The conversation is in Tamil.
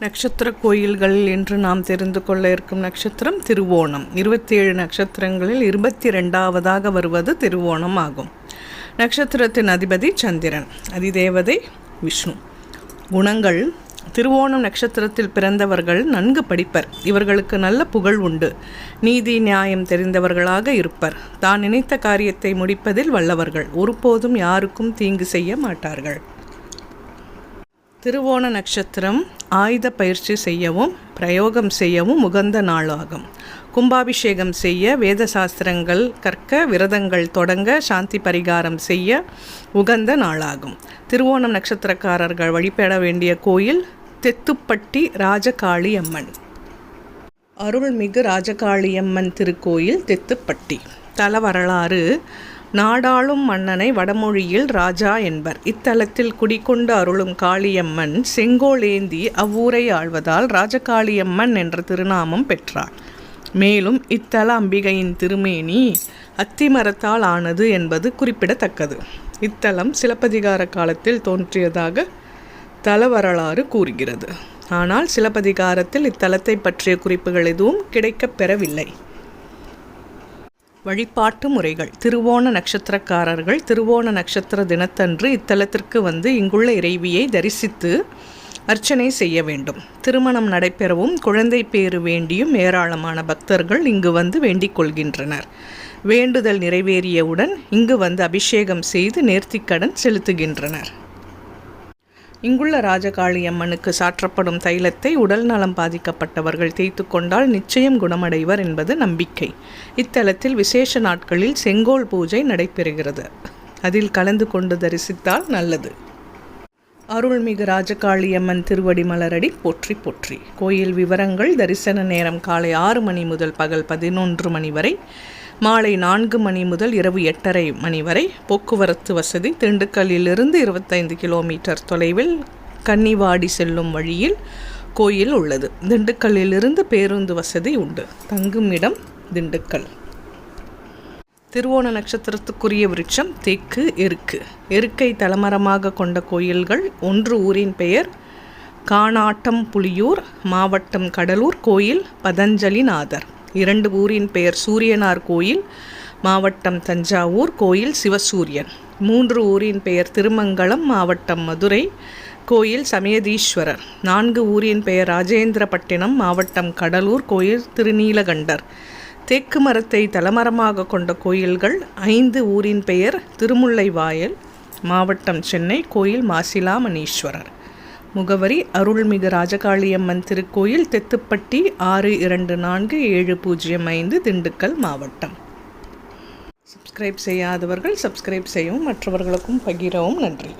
நட்சத்திர கோயில்கள் என்று நாம் தெரிந்து கொள்ள இருக்கும் நட்சத்திரம் திருவோணம். இருபத்தி ஏழு நட்சத்திரங்களில் இருபத்தி ரெண்டாவதாக வருவது திருவோணம் ஆகும். நட்சத்திரத்தின் அதிபதி சந்திரன் அதிதேவதை விஷ்ணு. குணங்கள் திருவோணம் நட்சத்திரத்தில் பிறந்தவர்கள் நன்கு படிப்பர். இவர்களுக்கு நல்ல புகழ் உண்டு. நீதி நியாயம் தெரிந்தவர்களாக இருப்பர். தான் நினைத்த காரியத்தை முடிப்பதில் வல்லவர்கள். ஒருபோதும் யாருக்கும் தீங்கு செய்ய மாட்டார்கள். திருவோண நட்சத்திரம் ஆயுத பயிற்சி செய்யவும் பிரயோகம் செய்யவும் உகந்த நாளாகும். கும்பாபிஷேகம் செய்ய வேத சாஸ்திரங்கள் கற்க விரதங்கள் தொடங்க சாந்தி பரிகாரம் செய்ய உகந்த நாளாகும். திருவோணம் நட்சத்திரக்காரர்கள் வழிபட வேண்டிய கோயில் தெத்துப்பட்டி ராஜகாளி அம்மன் அருள்மிகு ராஜகாளியம்மன் திருக்கோயில் தெத்துப்பட்டி. தல வரலாறு நாடாளும் மன்னனை வடமொழியில் ராஜா என்பர். இத்தலத்தில் குடிக்கொண்டு அருளும் காளியம்மன் செங்கோலேந்தி அவ்வூரை ஆழ்வதால் ராஜகாளியம்மன் என்ற திருநாமம் பெற்றார். மேலும் இத்தல அம்பிகையின் திருமேனி அத்திமரத்தால் ஆனது என்பது குறிப்பிடத்தக்கது. இத்தலம் சிலப்பதிகார காலத்தில் தோன்றியதாக தல வரலாறு கூறுகிறது. ஆனால் சிலப்பதிகாரத்தில் இத்தலத்தை பற்றிய குறிப்புகள் எதுவும் கிடைக்கப் பெறவில்லை. வழிபாட்டு முறைகள். திருவோண நட்சத்திரக்காரர்கள் திருவோண நட்சத்திர தினத்தன்று இத்தலத்திற்கு வந்து இங்குள்ள இறைவியை தரிசித்து அர்ச்சனை செய்ய வேண்டும். திருமணம் நடைபெறவும் குழந்தை பேறு வேண்டியும் ஏராளமான பக்தர்கள் இங்கு வந்து வேண்டிக் கொள்கின்றனர். வேண்டுதல் நிறைவேறியவுடன் இங்கு வந்து அபிஷேகம் செய்து நேர்த்திக்கடன் செலுத்துகின்றனர். இங்குள்ள ராஜகாளியம்மனுக்கு சாற்றப்படும் தைலத்தை உடல் நலம் பாதிக்கப்பட்டவர்கள் தேய்த்து கொண்டால் நிச்சயம் குணமடைவர் என்பது நம்பிக்கை. இத்தலத்தில் விசேஷ நாட்களில் செங்கோல் பூஜை நடைபெறுகிறது. அதில் கலந்து கொண்டு தரிசித்தால் நல்லது. அருள்மிகு ராஜகாளியம்மன் திருவடி மலரடி போற்றி போற்றி. கோயில் விவரங்கள் தரிசன நேரம் காலை ஆறு மணி முதல் பகல் பதினொன்று மணி வரை மாலை நான்கு மணி முதல் இரவு எட்டரை மணி வரை போக்குவரத்து வசதி திண்டுக்கல்லிலிருந்து இருபத்தைந்து கிலோமீட்டர் தொலைவில் கன்னிவாடி செல்லும் வழியில் கோயில் உள்ளது. திண்டுக்கல்லிலிருந்து பேருந்து வசதி உண்டு. தங்கும் இடம் திண்டுக்கல். திருவோண நட்சத்திரத்துக்குரிய விருட்சம் தேக்கு எருக்கு. எருக்கை தலமரமாக கொண்ட கோயில்கள் ஒன்று ஊரின் பெயர் காணாட்டம் புலியூர் மாவட்டம் கடலூர் கோயில் பதஞ்சலிநாதர். இரண்டு ஊரின் பெயர் சூரியனார் கோயில் மாவட்டம் தஞ்சாவூர் கோயில் சிவசூரியன். மூன்று ஊரின் பெயர் திருமங்கலம் மாவட்டம் மதுரை கோயில் சமயதீஸ்வரர். நான்கு ஊரின் பெயர் ராஜேந்திரப்பட்டினம் மாவட்டம் கடலூர் கோயில் திருநீலகண்டர். தேக்கு மரத்தை தலமரமாக கொண்ட கோயில்கள் ஐந்து ஊரின் பெயர் திருமுல்லைவாயல் மாவட்டம் சென்னை கோயில் மாசிலாமணீஸ்வரர். முகவரி அருள்மிகு ராஜகாளியம்மன் திருக்கோயில் தெத்துப்பட்டி ஆறு இரண்டு நான்கு ஏழு பூஜ்ஜியம் ஐந்து திண்டுக்கல் மாவட்டம். சப்ஸ்கிரைப் செய்யாதவர்கள் சப்ஸ்கிரைப் செய்யவும் மற்றவர்களுக்கும் பகிரவும் நன்றி.